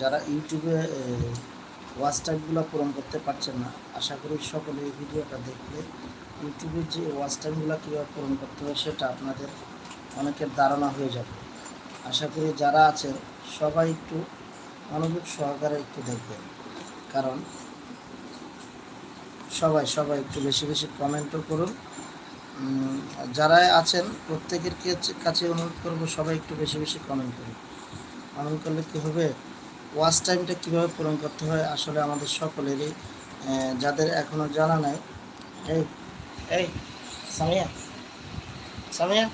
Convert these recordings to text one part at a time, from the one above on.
যারা ইউটিউবে ওয়াচ টাইমগুলো পূরণ করতে পারছেন না, আশা করি সকলে এই ভিডিওটা দেখলে ইউটিউবের যে ওয়াচ টাইমগুলো কীভাবে পূরণ করতে হয় সেটা আপনাদের অনেকের ধারণা হয়ে যাবে। আশা করি যারা আছেন, সবাই একটু মনোযোগ সহকারে একটু দেখবেন। কারণ সবাই সবাই একটু বেশি বেশি কমেন্টও করুন। যারা আছেন, প্রত্যেকের কাছে অনুরোধ করব সবাই একটু বেশি বেশি কমেন্ট করুন। কমেন্ট করলে কী হবে? ওয়াচ টাইমটা কীভাবে পূরণ করতে হয় আসলে আমাদের সকলেরই যাদের এখনও জানা নাই। এই এই, সামিয়া সামিয়া,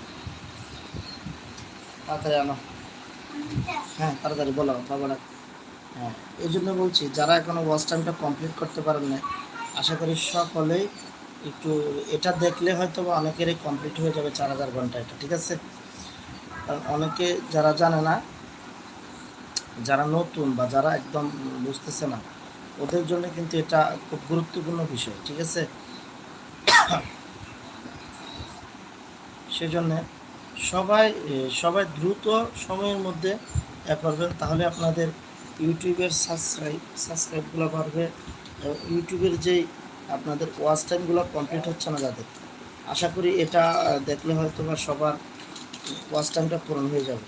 তাড়াতাড়ি আনো। হ্যাঁ তাড়াতাড়ি বলো বাবারা হ্যাঁ এই জন্য বলছি, যারা এখনও ওয়াচ টাইমটা কমপ্লিট করতে পারেন না আশা করি সকলেই একটু এটা দেখলে হয়তো অনেকেরই কমপ্লিট হয়ে যাবে চার হাজার ঘণ্টা এটা, ঠিক আছে? কারণ অনেকে যারা জানে না যারা নতুন বা যারা একদম বুঝতেছে না, ওদের জন্য কিন্তু এটা খুব গুরুত্বপূর্ণ বিষয়, ঠিক আছে? সেজন্য সবাই সবাই দ্রুত সময়ের মধ্যে এ করবেন, তাহলে আপনাদের ইউটিউবের সাবস্ক্রাইব সাবস্ক্রাইবগুলো বাড়বে এবং ইউটিউবের যেই আপনাদের ওয়াচ টাইমগুলো কমপ্লিট হচ্ছে না যাদের। আশা করি এটা দেখলে হয়তো বা সবার ওয়াচ টাইমটা পূরণ হয়ে যাবে।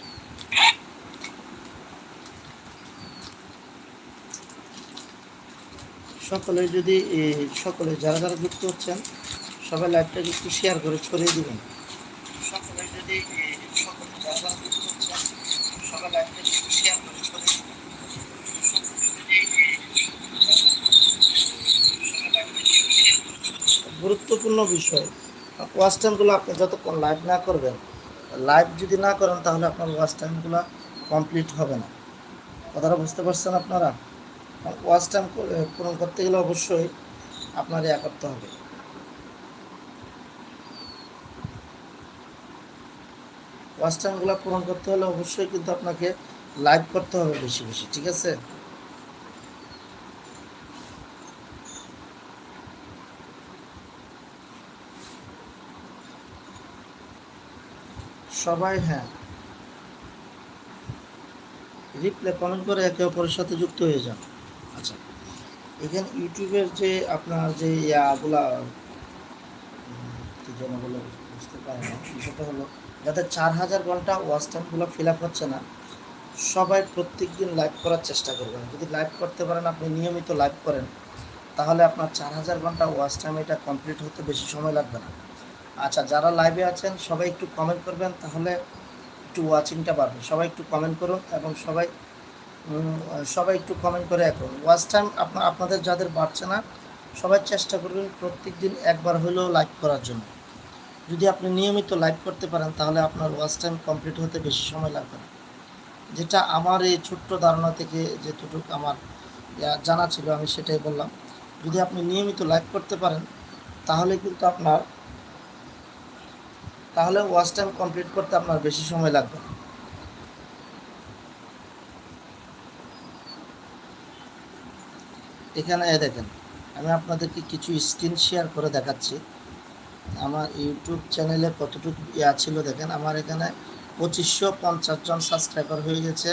সকলে যদি সকলে যারা যারা যুক্ত হচ্ছেন, সবাই লাইভটাকে একটু শেয়ার করে ছড়িয়ে দিবেন। সকলে যদি শেয়ার করে ছড়িয়ে দিবেন। গুরুত্বপূর্ণ বিষয় ওয়াচ টাইমগুলো আপনি যতক্ষণ লাইভ না করবেন লাইভ যদি না করেন, তাহলে আপনার ওয়াচ টাইমগুলো কমপ্লিট হবে না। কথাটা বুঝতে পারছেন আপনারা? ওয়াচ টাইম পূরণ করতে গেলে অবশ্যই আপনার ইয়া করতে হবে। ওয়াচ টাইমগুলো পূরণ করতে হলে অবশ্যই কিন্তু আপনাকে লাইভ করতে হবে বেশি বেশি, ঠিক আছে? সবাই হ্যাঁ। রিপ্লে কমেন্ট করে একে অপরের সাথে যুক্ত হয়ে যান। এখানে ইউটিউবের যে আপনার যে ইয়াগুলা বলে, বুঝতে পারি না। বিষয়টা হলো যাদের চার হাজার ঘণ্টা ওয়াচ টাইমগুলো ফিল আপ হচ্ছে না, সবাই প্রত্যেক দিন লাইভ করার চেষ্টা করবেন। যদি লাইভ করতে পারেন, আপনি নিয়মিত লাইভ করেন, তাহলে আপনার চার হাজার ঘণ্টা ওয়াচ টাইম এটা কমপ্লিট হতে বেশি সময় লাগবে না। আচ্ছা যারা লাইভে আছেন, সবাই একটু কমেন্ট করবেন, তাহলে একটু ওয়াচিংটা বাড়বে। সবাই একটু কমেন্ট করুন, এবং সবাই সবাই একটু কমেন্ট করে এখন ওয়াচ টাইম আপনাদের যাদের বাড়ছে না, সবাই চেষ্টা করবেন প্রত্যেক দিন একবার হলেও লাইভ করার জন্য। যদি আপনি নিয়মিত লাইভ করতে পারেন, তাহলে আপনার ওয়াচ টাইম কমপ্লিট হতে বেশি সময় লাগবে না। যেটা আমার এই ছোট্ট ধারণা থেকে যেটুকু আমার জানা ছিল, আমি সেটাই বললাম। যদি আপনি নিয়মিত লাইভ করতে পারেন, তাহলে কিন্তু আপনার, তাহলে ওয়াচ টাইম কমপ্লিট করতে আপনার বেশি সময় লাগবে না। এখানে দেখেন, আমি আপনাদেরকে কিছু স্ক্রিন শেয়ার করে দেখাচ্ছি। আমার ইউটিউব চ্যানেলে কতটুকু ইয়া ছিল দেখেন, আমার এখানে পঁচিশশো পঞ্চাশ জন সাবস্ক্রাইবার হয়ে গেছে।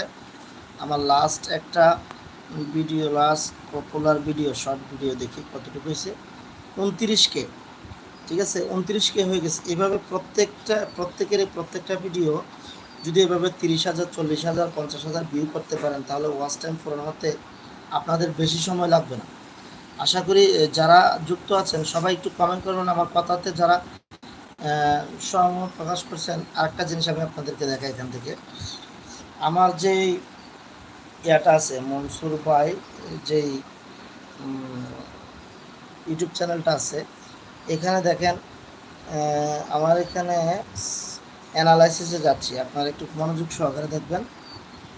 আমার লাস্ট একটা video last popular video short video দেখি কতটুকু হয়েছে। উনত্রিশ কে, ঠিক আছে? উনত্রিশ কে হয়ে গেছে। এভাবে প্রত্যেকটা প্রত্যেকের প্রত্যেকটা ভিডিও যদি এভাবে তিরিশ হাজার, চল্লিশ হাজার, পঞ্চাশ হাজার ভিউ করতে পারেন, তাহলে ওয়াচ টাইম হতে আপনাদের বেশি সময় লাগবে না। আশা করি যারা যুক্ত আছেন, সবাই একটু কমেন্ট করুন আমার কথাতে যারা সহমত প্রকাশ করছেন, আরেকটা জিনিস আমি আপনাদেরকে দেখাই এখান থেকে। আমার যেই ইয়াটা আছে, মনসুর ভাই, যেই ইউটিউব চ্যানেলটা আছে, এখানে দেখেন আমার এখানে অ্যানালাইসিসে যাচ্ছি। আপনারা একটু মনোযোগ সহকারে দেখবেন।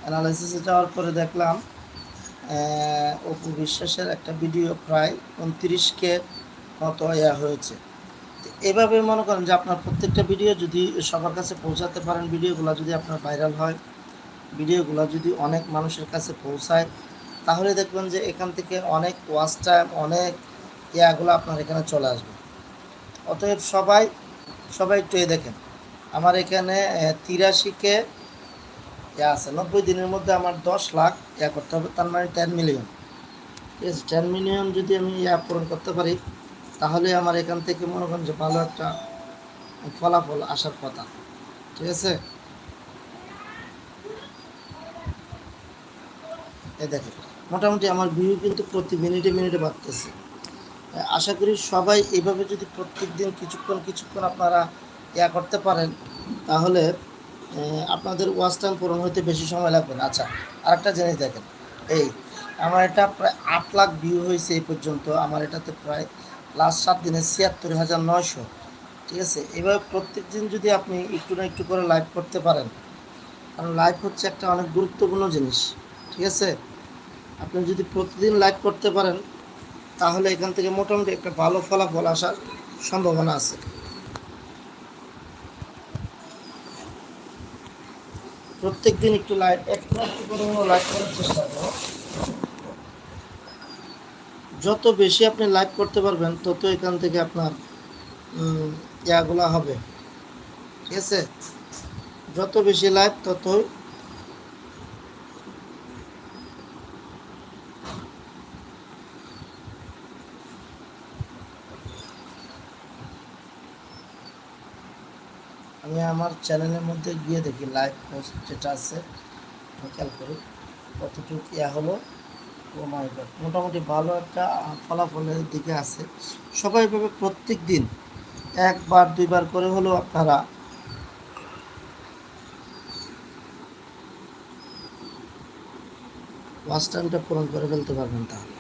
অ্যানালাইসিসে যাওয়ার পরে দেখলাম অপু বিশ্বাসের একটা ভিডিও প্রায় উনত্রিশকে মতো ইয়া হয়েছে। এভাবে মনে করেন যে আপনার প্রত্যেকটা ভিডিও যদি সবার কাছে পৌঁছাতে পারেন ভিডিওগুলো যদি আপনার ভাইরাল হয় ভিডিওগুলো যদি অনেক মানুষের কাছে পৌঁছায়, তাহলে দেখবেন যে এখান থেকে অনেক ওয়াচ টাইম অনেক ইয়াগুলো আপনার এখানে চলে আসবে। অতএব সবাই সবাই একটু দেখেন। আমার এখানে তিরাশিকে ইয়া আছে। নব্বই দিনের মধ্যে আমার দশ লাখ ইয়া করতে হবে, তার মানে টেন মিলিয়ন ঠিক আছে টেন মিলিয়ন যদি আমি ইয়া পূরণ করতে পারি, তাহলে আমার এখান থেকে মনে করেন যে ভালো একটা ফলাফল আসার কথা। ঠিক আছে? এ দেখেন, মোটামুটি আমার ভিউ কিন্তু প্রতি মিনিটে মিনিটে বাড়তেছে। আশা করি সবাই এভাবে যদি প্রত্যেক দিন কিছুক্ষণ কিছুক্ষণ আপনারা ইয়া করতে পারেন, তাহলে আপনাদের ওয়াচ টাইম পূরণ হতে বেশি সময় লাগবে না। আচ্ছা আরেকটা জিনিস দেখেন। এই, আমার এটা প্রায় আট লাখ ভিউ হয়েছে এই পর্যন্ত। আমার এটাতে প্রায় লাস্ট সাত দিনে ছিয়াত্তর হাজার নয়শো। ঠিক আছে? এভাবে প্রত্যেক দিন যদি আপনি একটু না একটু করে লাইভ করতে পারেন, কারণ লাইভ হচ্ছে একটা অনেক গুরুত্বপূর্ণ জিনিস। ঠিক আছে? আপনি যদি প্রতিদিন লাইভ করতে পারেন, তাহলে এখান থেকে মোটামুটি একটা ভালো ফলাফল আসার সম্ভাবনা আছে। প্রত্যেক দিন একটু লাইট একটু একটু করে লাইভ করার চেষ্টা করো। যত বেশি আপনি লাইভ করতে পারবেন, তত এখান থেকে আপনার ইয়াগুলা হবে। ঠিক আছে? যত বেশি লাইভ ততই আমি আমার চ্যানেলের মধ্যে গিয়ে দেখি লাইভ পোস্ট যেটা আছে খেয়াল করি। কতটুকু ইয়া হলো, ও মোটামুটি ভালো একটা ফলাফলের দিকে আছে। সবাই ভাবে প্রত্যেক দিন একবার, দুইবার করে হলেও আপনারা ওয়াচ টাইমটা পূরণ করে ফেলতে পারবেন তাহলে।